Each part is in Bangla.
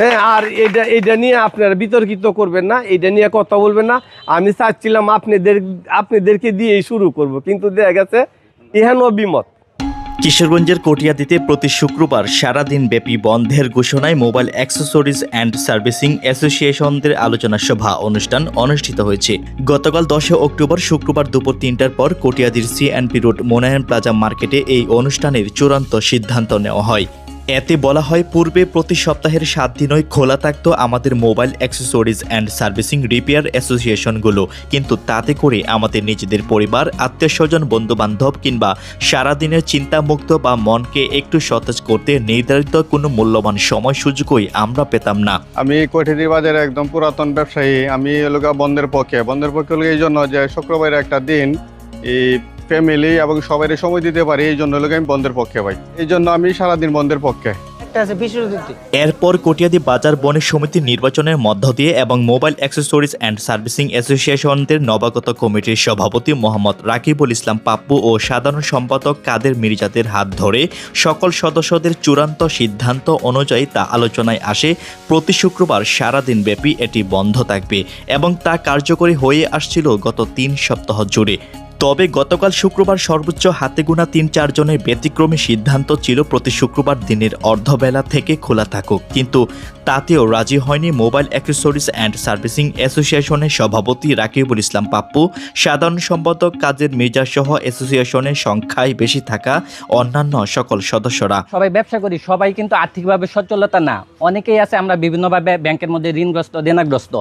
হ্যাঁ আর এটা এটা নিয়ে আপনারা বিতর্কিত করবেন না, এটা নিয়ে কথা বলবেন না। আমি চাচ্ছিলাম আপনাদের, আপনাদেরকে দিয়েই শুরু করব, কিন্তু দেখা গেছে ইহান অবিমত। কিশোরগঞ্জের কটিয়াদিতে প্রতি শুক্রবার সারাদিন ব্যাপী বন্ধের ঘোষণায় মোবাইল অ্যাক্সেসরিজ অ্যান্ড সার্ভিসিং অ্যাসোসিয়েশনদের আলোচনা সভা অনুষ্ঠান অনুষ্ঠিত হয়েছে। গতকাল দশই অক্টোবর শুক্রবার দুপুর তিনটার পর কটিয়াদির CNP road, Monayem plaza market এই অনুষ্ঠানের চূড়ান্ত সিদ্ধান্ত নেওয়া হয়। এতে বলা হয়, পূর্বে প্রতি সপ্তাহের সাত দিনই খোলা থাকতো আমাদের mobile accessories and servicing repair অ্যাসোসিয়েশনগুলো। কিন্তু তাতে করে আমাদের নিজেদের পরিবার আত্মীয় স্বজন বন্ধু বান্ধব কিংবা সারাদিনের চিন্তামুক্ত বা মনকে একটু সতেজ করতে নির্ধারিত কোনো মূল্যবান সময় সুযোগই আমরা পেতাম না। আমি কৈঠেদি বাজারে একদম পুরাতন ব্যবসায়ী। আমি এলাকা বন্ধের পক্ষে। বন্ধের পক্ষে এই জন্য যে শুক্রবারের একটা দিন এই ফ্যামিলি এবং সবাই সময় দিতে পারি এই জন্য লোক আমি বন্ধের পক্ষে ভাই। এই জন্য আমি সারাদিন বন্ধের পক্ষে। একটা আছে বিশ্বজিৎ এরপর কটিয়াদি বাজার বণিক সমিতি নির্বাচনের মধ্য দিয়ে এবং মোবাইল অ্যাক্সেসরিজ অ্যান্ড সার্ভিসিং অ্যাসোসিয়েশনদের নবাগত কমিটির সভাপতি মোহাম্মদ রাকিবুল ইসলাম পাপ্পু ও সাধারণ সম্পাদক কাদের মির্জাদের হাত ধরে সকল সদস্যদের চূড়ান্ত সিদ্ধান্ত অনুযায়ী তা আলোচনায় আসে। প্রতি শুক্রবার সারাদিন ব্যাপী এটি বন্ধ থাকবে এবং তা কার্যকরী হয়ে আসছিল গত তিন সপ্তাহ জুড়ে। তবে গতকাল শুক্রবার সর্বোচ্চ হাতে গোনা তিন চারজনের ব্যতিক্রমী সিদ্ধান্ত ছিল প্রতি শুক্রবার দিনের অর্ধবেলা থেকে খোলা থাকুক। কিন্তু তাতেও রাজি হয়নি মোবাইল অ্যাক্সেসরিজ অ্যান্ড সার্ভিসিং অ্যাসোসিয়েশনের সভাপতি রাকিবুল ইসলাম পাপ্পু। সাধারণ সম্পাদক কাজের মির্জা সহ অ্যাসোসিয়েশনের সংখ্যায় বেশি থাকা অন্যান্য সকল সদস্যরা। সবাই ব্যবসা করি, সবাই কিন্তু আর্থিকভাবে সচ্ছলতা না। অনেকেই আছে, আমরা বিভিন্নভাবে ব্যাংকের মধ্যে ঋণগ্রস্ত, দেনাগ্রস্ত।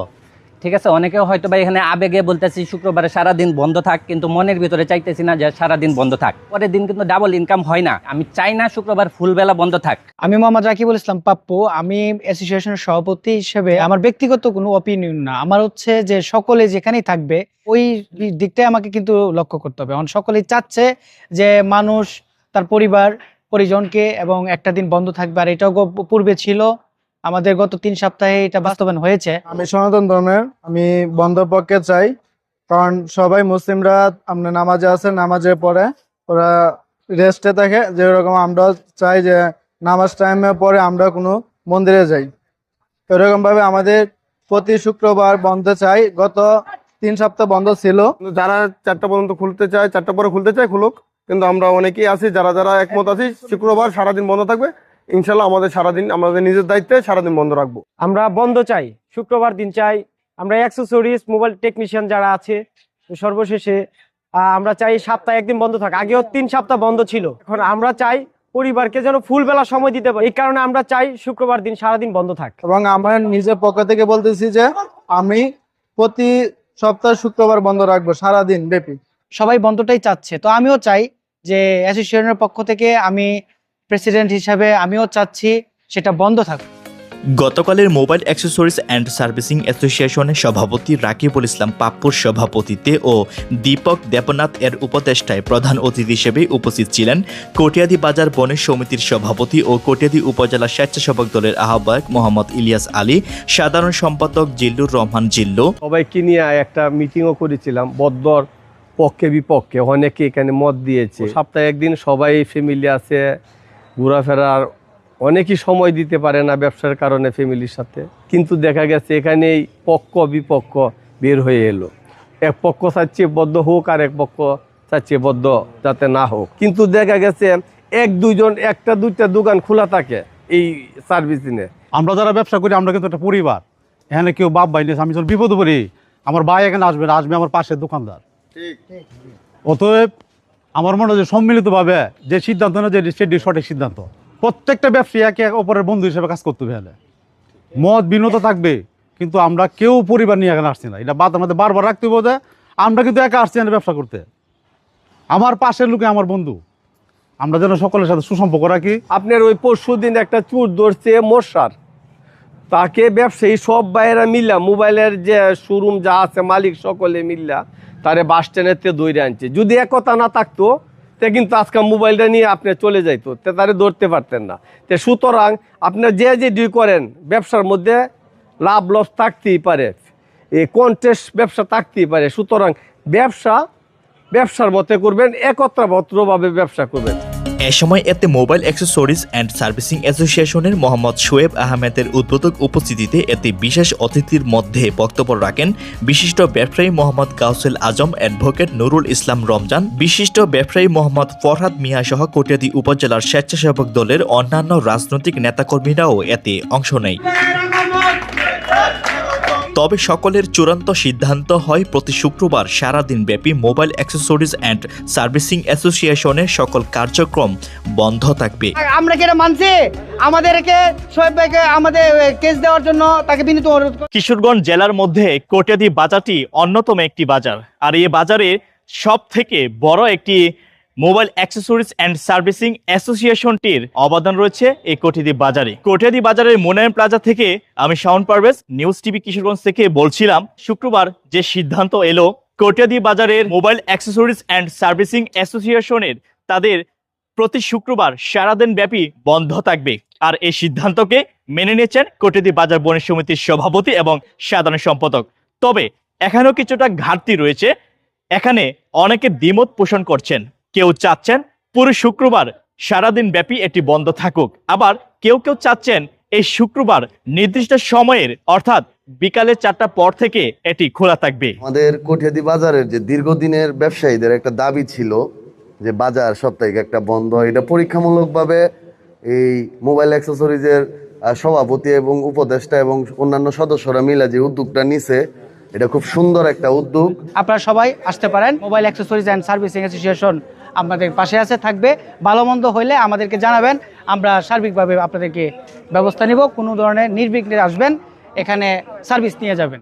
ঠিক আছে, অনেকে হয়তো বা এখানে আবেগে বলতেছি, শুক্রবারে সারাদিন বন্ধ থাক, কিন্তু মনের ভিতরে চাইতেছি না যে সারাদিন বন্ধ থাক। পরের দিন কিন্তু ডাবল ইনকাম হয় না। আমি চাই না শুক্রবার ফুলবেলা বন্ধ থাক। আমি মোহাম্মদ রাকিবুল ইসলাম পাপ্পু। আমি অ্যাসোসিয়েশনের সভাপতি হিসেবে আমার ব্যক্তিগত কোনো অপিনিয়ন না। আমার হচ্ছে যে সকলে যেখানেই থাকবে, ওই দিকটাই আমাকে কিন্তু লক্ষ্য করতে হবে। সকলেই চাচ্ছে যে মানুষ, তার পরিবার, পরিজনকে এবং একটা দিন বন্ধ থাকবে। আর এটাও পূর্বে ছিল। আমাদের গত তিন সপ্তাহে এটা বাস্তবায়ন হয়েছে। আমি সনাতন ধর্মের আমি বন্ধ পক্ষে চাই কারণ সবাই মুসলিমরা আপনার নামাজে আছে নামাজের পরে ওরা রেস্টে থাকে যে যেরকম আমরা চাই যে নামাজ টাইমে পরে আমরা কোনো মন্দিরে যাই। এরকম ভাবে আমাদের প্রতি শুক্রবার বন্ধ চাই গত তিন সপ্তাহ বন্ধ ছিল। যারা চারটা পর্যন্ত খুলতে চায় চারটা পরে খুলতে চায় খুলুক কিন্তু আমরা অনেকেই আছি যারা যারা একমত আছি শুক্রবার সারাদিন বন্ধ থাকবে। ইনশাল্লাহ আমাদের সারাদিন আমাদের নিজের দায়িত্বে সারাদিন বন্ধ রাখব। আমরা বন্ধ চাই শুক্রবার দিন চাই। আমরা অ্যাক্সেসরিজ মোবাইল টেকনিশিয়ান যারা আছে সর্বশেষে আমরা চাই সপ্তাহে একদিন বন্ধ থাক। আগেও তিন সপ্তাহ বন্ধ ছিল। এখন আমরা চাই পরিবারকে যেন ফুল বেলা সময় দিতে পারি। এই কারণে আমরা চাই শুক্রবার দিন সারাদিন বন্ধ থাক। এবং আমার নিজের পক্ষ থেকে বলতেছি যে আমি প্রতি সপ্তাহ শুক্রবার বন্ধ রাখব সারাদিন ব্যাপী। সবাই বন্ধটাই চাচ্ছে। তো আমিও চাই যে অ্যাসোসিয়েশনের পক্ষ থেকে আমি প্রেসিডেন্ট হিসাবে আমিও চাচ্ছি সেটা বন্ধ থাকুক। গতকালের মোবাইল অ্যাক্সেসরিজ অ্যান্ড সার্ভিসিং অ্যাসোসিয়েশনের সভাপতি রাকিবুল ইসলাম পাপ্পুর সভাপতিত্বে ও দীপক দেবনাথ এর উপদেষ্টায় প্রধান অতিথি হিসেবে উপস্থিত ছিলেন কটিয়াদি বাজার বনের সমিতির সভাপতি ও কটিয়াদি উপজেলা স্বেচ্ছাসেবক দলের আহ্বায়ক মোহাম্মদ ইলিয়াস আলী সাধারণ সম্পাদক জিল্লুর রহমান জিল্লু। সবাইকে নিয়ে একটা মিটিংও করেছিলাম বদ্দর পক্ষে বিপক্ষে অনেকে এখানে মত দিয়েছে। সপ্তাহে একদিন সবাই ফ্যামিলি আছে ঘোরাফেরার অনেকই সময় দিতে পারে না ব্যবসার কারণে ফ্যামিলির সাথে। কিন্তু দেখা গেছে এখানেই পক্ষ বিপক্ষ বের হয়ে এলো। এক পক্ষ চাচ্ছে বদ্ধ হোক আর এক পক্ষ চাচ্ছে বদ্ধ যাতে না হোক। কিন্তু দেখা গেছে এক দুইজন একটা দুইটা দোকান খোলা থাকে এই সার্ভিসিংয়ে আমরা যারা ব্যবসা করি আমরা কিন্তু একটা পরিবার। এখানে কেউ বাপ ভাই নেই আমি যখন বিপদে পড়ি। আমার ভাই এখানে আসবে না, আসবে আমার পাশের দোকানদার। অতএব আমার মনে হয় সম্মিলিতভাবে যে সিদ্ধান্ত নেয় যে সেটি সঠিক সিদ্ধান্ত। প্রত্যেকটা ব্যবসায়ী একে অপরের বন্ধু হিসেবে কাজ করতে হবে। মত বিনোদ থাকবে, কিন্তু আমরা কেউ পরিবার নিয়ে এখানে আসছি না। এটা বাদ আমাদের বারবার রাখতে হবে যে আমরা কিন্তু একা আসছি না ব্যবসা করতে। আমার পাশের লোকে আমার বন্ধু। আমরা যেন সকলের সাথে সুসম্পর্ক রাখি। আপনার ওই পরশু দিন একটা চুর ধরছে মশার। তাকে ব্যবসায়ী সব বাইরা মিল্লা মোবাইলের যে শোরুম যা আছে মালিক সকলে মিল্লা তারে বাস স্ট্যান্ডেতে দৌড়ে আনছে। যদি একতা না থাকতো, তে কিন্তু আজকে মোবাইলটা নিয়ে আপনি চলে যাইতো, তে তারে ধরতে পারতেন না। তে সুতরাং আপনার যে যে ডিউ করেন, ব্যবসার মধ্যে লাভ লস থাকতেই পারে এই কন্টেস্ট ব্যবসা থাকতেই পারে। সুতরাং ব্যবসা, ব্যবসার মতে করবেন, একত্রবদ্ধভাবে ব্যবসা করবেন। এ সময় এতে মোবাইল অ্যাক্সেসরিজ অ্যান্ড সার্ভিসিং অ্যাসোসিয়েশনের মোহাম্মদ শোয়েব আহমেদের উদ্বোধক উপস্থিতিতে এতে বিশেষ অতিথির মধ্যে বক্তব্য রাখেন বিশিষ্ট ব্যবসায়ী মোহাম্মদ গাউসেল আজম অ্যাডভোকেট নুরুল ইসলাম রমজান, বিশিষ্ট ব্যবসায়ী মোহাম্মদ ফরহাদ মিয়া সহ কটিয়াদি উপজেলার স্বেচ্ছাসেবক দলের অন্যান্য রাজনৈতিক নেতাকর্মীরাও এতে অংশ নেয়। তবে সকলের চূড়ান্ত সিদ্ধান্ত হয় প্রতি শুক্রবার সারাদিন ব্যাপী মোবাইল অ্যাক্সেসরিজ অ্যান্ড সার্ভিসিং অ্যাসোসিয়েশনের সকল কার্যক্রম বন্ধ থাকবে। আমরা কি এটা মানছি? আমাদেরকে শোয়েব ভাইকে আমাদের কেস দেওয়ার জন্য তাকে বিনীত অনুরোধ কিশোরগঞ্জ জেলার মধ্যে কোটিয়াদি বাজারটি অন্যতম একটি বাজার। আর এই বাজারে সব থেকে বড় একটি মোবাইল অ্যাক্সেসরিজ অ্যান্ড সার্ভিসিং অ্যাসোসিয়েশনটির অবদান রয়েছে এই কোটিয়াদি বাজারে। কোটিয়াদি বাজারের মোনায়ন প্লাজা থেকে আমি শাওন পারভেজ, নিউজ টিভি কিশোরগঞ্জ থেকে বলছিলাম, শুক্রবার যে সিদ্ধান্ত এলো কোটিয়াদি বাজারের মোবাইল অ্যাক্সেসরিজ অ্যান্ড সার্ভিসিং অ্যাসোসিয়েশনের তাদের প্রতি শুক্রবার সারাদিন ব্যাপী বন্ধ থাকবে। আর এই সিদ্ধান্তকে মেনে নিয়েছেন কোটেদি বাজার বণিক সমিতির সভাপতি এবং সাধারণ সম্পাদক। তবে এখানেও কিছুটা ঘাটতি রয়েছে। এখানে অনেকে দ্বিমত পোষণ করছেন। কেউ চাচ্ছেন পুরো শুক্রবার সারাদিন ব্যাপী এটি বন্ধ থাকুক। আবার কেউ কেউ চাচ্ছেন এই শুক্রবার নির্দিষ্ট সময়ের, অর্থাৎ বিকালে চারটা পর থেকে এটি খোলা থাকবে। আমাদের কঠিয়াদি বাজারের যে দীর্ঘদিনের ব্যবসায়ীদের একটা দাবি ছিল যে বাজার সাপ্তাহিক একটা বন্ধ এটা পরীক্ষামূলকভাবে এই মোবাইল অ্যাক্সেসরিজের সভাপতি এবং উপদেষ্টা এবং অন্যান্য সদস্যরা মিলে যে উদ্যোগটা নিছে এটা খুব সুন্দর একটা উদ্যোগ। আপনারা সবাই আসতে পারেন। Mobile accessories and servicing association আমাদের পাশে আছে, থাকবে। ভালো মন্দ হইলে আমাদেরকে জানাবেন। আমরা সার্বিকভাবে আপনাদেরকে ব্যবস্থা নিব। কোনো ধরনের নির্বিঘ্নে আসবেন, এখানে সার্ভিস নিয়ে যাবেন।